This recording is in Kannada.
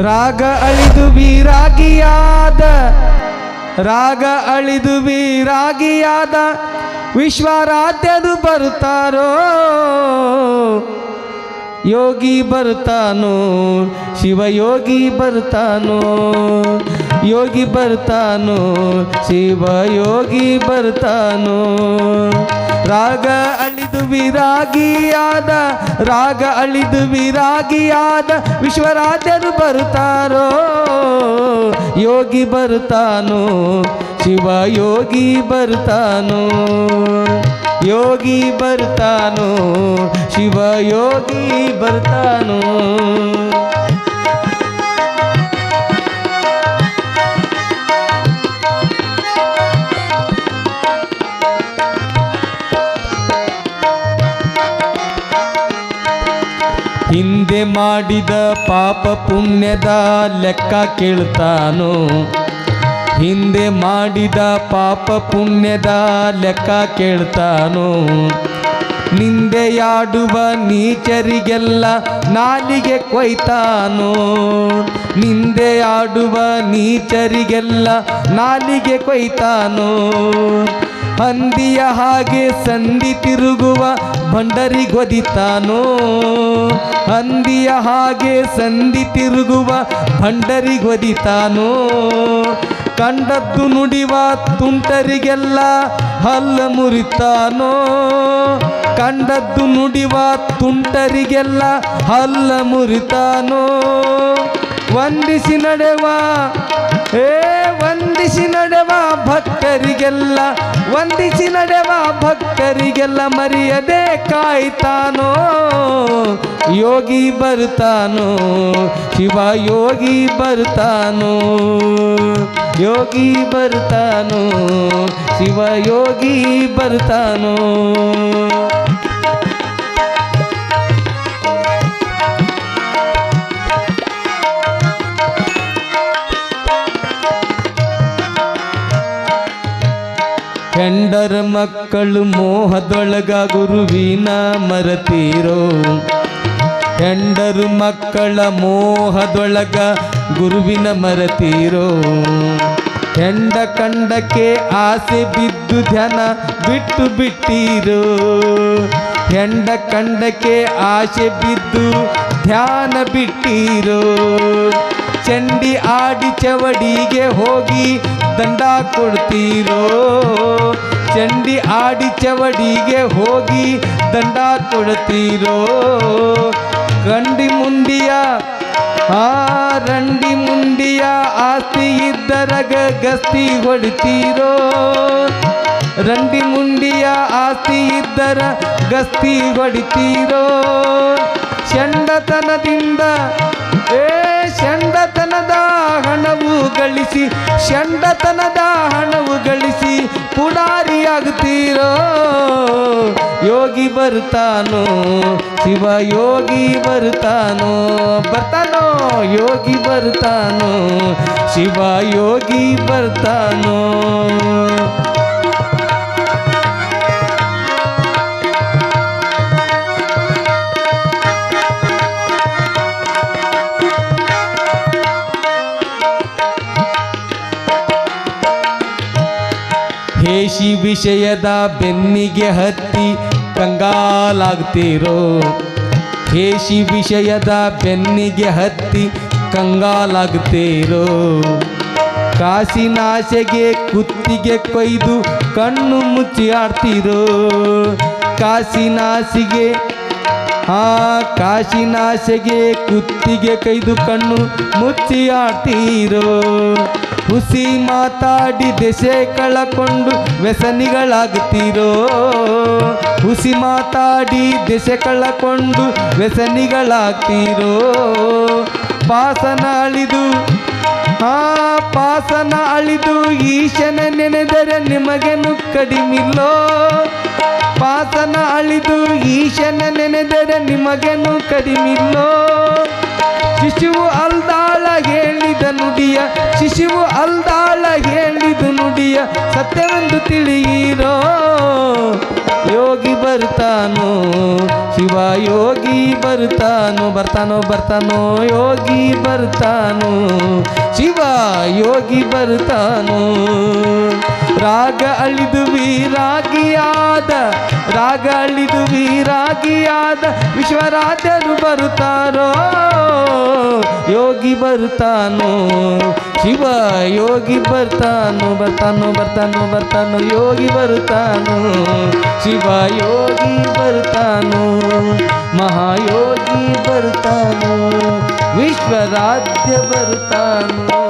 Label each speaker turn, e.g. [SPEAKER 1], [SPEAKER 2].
[SPEAKER 1] ರಾಗ ಅಳಿದು ವಿರಾಗಿಯಾದ ರಾಗ ಅಳಿದು ವಿರಾಗಿಯಾದ ವಿಶ್ವರಾಧ್ಯರು ಬರುತ್ತಾರೋ? ಯೋಗಿ ಬರ್ತಾನೋ ಶಿವಯೋಗಿ ಬರ್ತಾನೋ ಯೋಗಿ ಬರ್ತಾನು, ಶಿವ ಯೋಗಿ ಬರ್ತಾನು. ರಾಗ ಅಳಿದು ವಿರಾಗಿಯಾದ, ರಾಗ ಅಳಿದು ವಿರಾಗಿಯಾದ ವಿಶ್ವರಾಜರು ಬರುತ್ತಾರೋ ಯೋಗಿ ಬರ್ತಾನು, ಶಿವ ಯೋಗಿ ಬರ್ತಾನು. ಯೋಗಿ ಬರ್ತಾನು, ಶಿವ ಯೋಗಿ ಬರ್ತಾನೋ. ಮಾಡಿದ ಪಾಪ ಪುಣ್ಯದ ಲೆಕ್ಕ ಕೇಳ್ತಾನೋ? ಹಿಂದೆ ಮಾಡಿದ ಪಾಪ ಪುಣ್ಯದ ಲೆಕ್ಕ ಕೇಳ್ತಾನೋ? ನಿಂದೆಯಾಡುವ ನೀಚರಿಗೆಲ್ಲ ನಾಲಿಗೆ ಕೊಯ್ತಾನೋ? ನಿಂದೆಯಾಡುವ ನೀಚರಿಗೆಲ್ಲ ನಾಲಿಗೆ ಕೊಯ್ತಾನೋ? ಹಂದಿಯ ಹಾಗೆ ಸಂಧಿ ತಿರುಗುವ ಭಂಡರಿಗೊದಿತಾನೋ ಹಂದಿಯ ಹಾಗೆ ಸಂಧಿ ತಿರುಗುವ ಭಂಡರಿಗೊದಿತಾನೋ ಕಂಡದ್ದು ನುಡಿವ ತುಂಟರಿಗೆಲ್ಲ ಹಲ್ಲ ಮುರಿತಾನೋ? ಕಂಡದ್ದು ನುಡಿವ ತುಂಟರಿಗೆಲ್ಲ ಹಲ್ಲ ಮುರಿತಾನೋ? ವಂದಿಸಿ ನಡೆವ ಏ ವಂದಿಸಿ ನಡೆವ ಭಕ್ತರಿಗೆಲ್ಲ, ವಂದಿಸಿ ನಡೆವ ಭಕ್ತರಿಗೆಲ್ಲ ಮರೆಯದೆ ಕಾಯ್ತಾನೋ? ಯೋಗಿ ಬರ್ತಾನೋ? ಶಿವ ಯೋಗಿ ಬರ್ತಾನೋ? ಯೋಗಿ ಬರ್ತಾನೋ? ಶಿವ ಯೋಗಿ ಬರ್ತಾನೋ? ಹೆಂಡರ ಮಕ್ಕಳು ಮೋಹದೊಳಗ ಗುರುವಿನ ಮರತೀರೋ? ಹೆಂಡರು ಮಕ್ಕಳ ಮೋಹದೊಳಗ ಗುರುವಿನ ಮರತೀರೋ? ಹೆಂಡ ಕಂಡಕ್ಕೆ ಆಸೆ ಬಿದ್ದು ಧ್ಯಾನ ಬಿಟ್ಟು ಬಿಟ್ಟಿರೋ? ಹೆಂಡ ಕಂಡಕ್ಕೆ ಆಸೆ ಬಿದ್ದು ಧ್ಯಾನ ಬಿಟ್ಟಿರೋ? ಚಂಡಿ ಆಡಿ ಚವಡಿಗೆ ಹೋಗಿ ದಂಡ ಕೊಡ್ತೀರೋ? ಚಂಡಿ ಆಡಿ ಚವಡಿಗೆ ಹೋಗಿ ದಂಡ ಕೊಡ್ತೀರೋ? ಗಂಡಿ ಮುಂದಿಯ ಆ ರಂಡಿ ಮುಂಡಿಯ ಆಸ್ತಿ ಇದ್ದರಗ ಗಸ್ತಿ ಹೊಡಿತೀರೋ? ರಂಡಿ ಮುಂಡಿಯ ಆಸ್ತಿ ಇದ್ದರ ಗಸ್ತಿ ಹೊಡಿತೀರೋ? ಚಂಡತನದಿಂದ, ಏ ಹಣವು ಗಳಿಸಿ ಚಂಡತನದ ಹಣವು ಗಳಿಸಿ ಪುಡಾರಿಯಾಗುತ್ತೀರೋ? ಯೋಗಿ ಬರ್ತಾನೋ ಶಿವ ಯೋಗಿ ಬರ್ತಾನೋ? ಬರ್ತಾನೋ ಯೋಗಿ ಬರ್ತಾನೋ ಶಿವ ಯೋಗಿ ಬರ್ತಾನೋ ಹೇಶಿ ವಿಷಯದ ಬೆನ್ನಿಗೆ ಹತ್ತಿ ಕಂಗಾಲಾಗ್ತಿರೋ? ದೇಶಿ ವಿಷಯದ ಬೆನ್ನಿಗೆ ಹತ್ತಿ ಕಂಗಾಲಾಗ್ತಿರೋ? ಕಾಸಿನಾಸೆಗೆ ಕುತ್ತಿಗೆ ಕೊಯ್ದು ಕಣ್ಣು ಮುಚ್ಚಿ ಆಡ್ತೀರೋ? ಕಾಸಿನಾಸಿಗೆ ಆ ಕಾಶಿನಾಶೆಗೆ ಕುತ್ತಿಗೆ ಕೈದು ಕಣ್ಣು ಮುಚ್ಚಿ ಆಡ್ತೀರೋ? ಹುಸಿ ಮಾತಾಡಿ ದೆಸೆ ಕಳಕೊಂಡು ವ್ಯಸನಿಗಳಾಗ್ತೀರೋ ಹುಸಿ ಮಾತಾಡಿ ದೆಸೆ ಕಳಕೊಂಡು ವ್ಯಸನಿಗಳಾಗ್ತೀರೋ? ಪಾಸನ ಅಳಿದು ಆ ಪಾಸನ ಅಳಿದು ಈಶನ ನೆನೆದರೆ ನಿಮಗೇನು ಕಡಿಮಿಲ್ಲೋ? ಪಾಸನ ಅಳಿದು ಈಶನ ನೆನೆದರೆ ನಿಮಗೇನು ಕಡಿಮಿಲ್ಲೋ? ಶಿಶುವು ಅಲ್ದಾಳ ಹೇಳಿದ ನುಡಿಯ, ಶಿಶುವು ಅಲ್ದಾಳ ಹೇಳಿದ ನುಡಿಯ ಸತ್ಯವೆಂದು ತಿಳಿಯಿರೋ? ಯೋಗಿ ಬರ್ತಾನೋ? ಶಿವ ಯೋಗಿ ಬರ್ತಾನು, ಬರ್ತಾನೋ ಬರ್ತಾನೋ, ಯೋಗಿ ಬರ್ತಾನು. ಶಿವ ಯೋಗಿ ಬರ್ತಾನು. ರಾಗ ಅಳಿದು ವೀರಾಗಿಯಾದ, ರಾಗ ಅಳಿದು ವೀರಾಗಿಯಾದ ವಿಶ್ವರಾಜರು ಬರುತ್ತಾರೋ? ಬರ್ತಾನೋ? ಶಿವ ಯೋಗಿ ಬರ್ತಾನೋ ಬರ್ತಾನೋ ಬರ್ತಾನೋ ಬರ್ತಾನೋ, ಯೋಗಿ ಬರ್ತಾನೋ? ಶಿವ ಯೋಗಿ ಬರ್ತಾನೋ, ಮಹಾಯೋಗಿ ಬರ್ತಾನೋ? ವಿಶ್ವರಾಜ್ಯ ಬರ್ತಾನೋ?